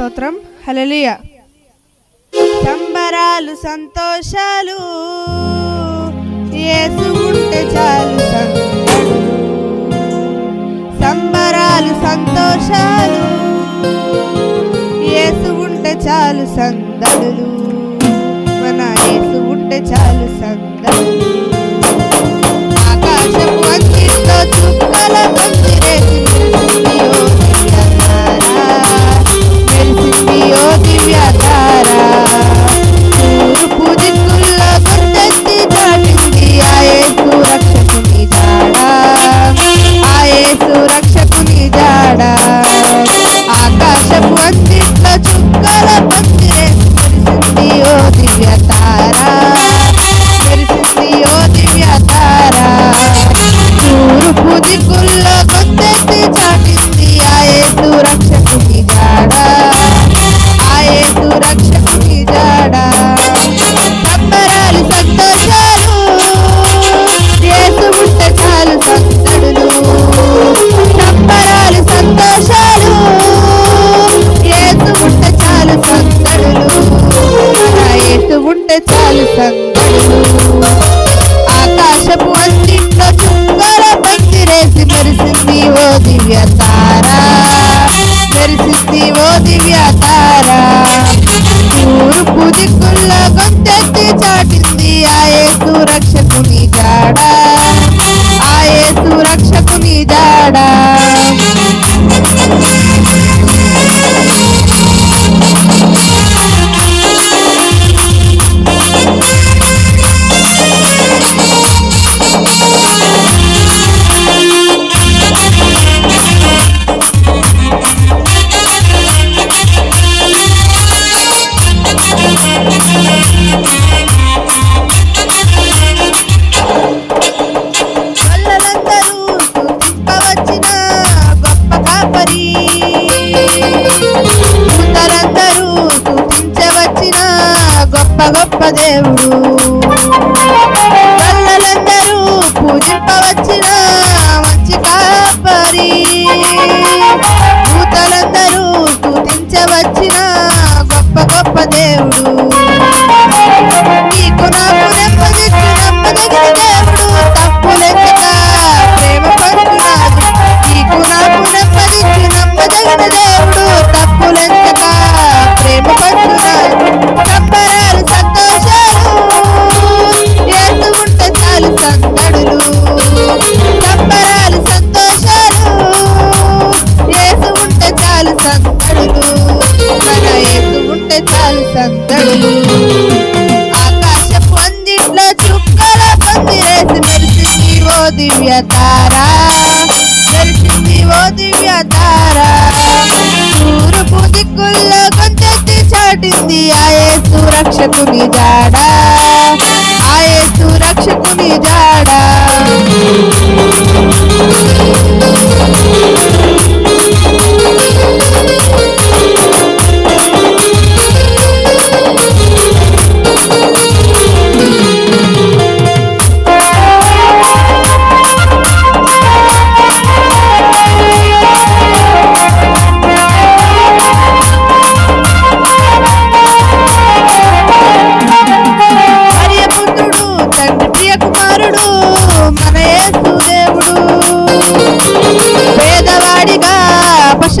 స్తోత్రం. హలలియ సంబరాలు సంతోషాలు చేసుకుంటే చాలు సంబరాలు సంతోషాలు చేసుకుంటే చాలు సందడులు. మన చేసుకుంటే చాలు సందడు పందిరేసి మెరిసింది ఓ గొప్ప గొప్ప దేవుడు వల్లలందరూ పూజింపవచ్చిన మంచి కాపరి. దూతలందరూ స్తుతించవచ్చిన గొప్ప గొప్ప దేవుడు. యేసు ఉంటే చాలు సందడులు ఆకాశపు అందిట్లో చుక్కల పందిరేసి మెరిసింది ఓ దివ్య తారా. మెరిసింది ఓ దివ్య తారా. తూర్పు దిక్కుల్లో కొంచెత్తి చాటింది ఆయే సురక్షకుని రక్షకుని జాడ. ఆ యేసు జాడ.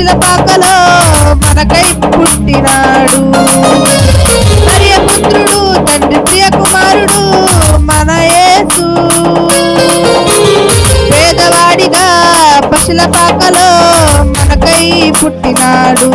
పశుల పాకలో మనకై పుట్టినాడు. హరియపుత్రుడు తండ్రి ప్రియ కుమారుడు మన యేసు. పేదవాడిగా పశుల పాకలో మనకై పుట్టినాడు.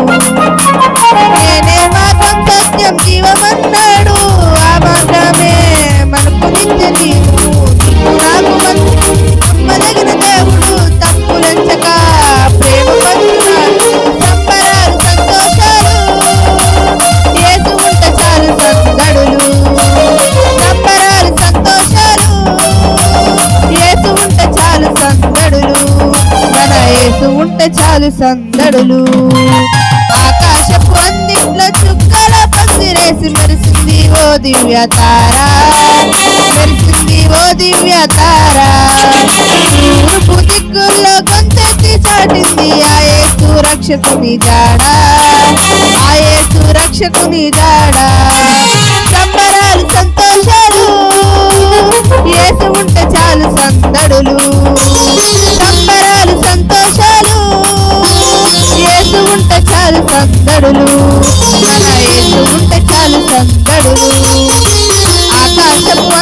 ఉంటే సందడులు. ఆకాశపు అందిట్లో చుక్కల పసిరేసి మెరిసింది ఓ దివ్య తారా. మెరిసింది ఓ దివ్య తారా. తూర్పు దిక్కుల్లో గొంతెత్తి చాటింది ఆయే సురక్షకుని రక్షకుని జాడ ఆ రక్షకుని జాడ సంబరాలు సంతోషాలు ఏసు ఉంటే చాలు సందడులు.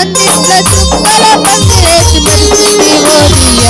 ఆకాశము అందింత చుక్కల పందిరేసి మెరిసింది ఓ దివ్య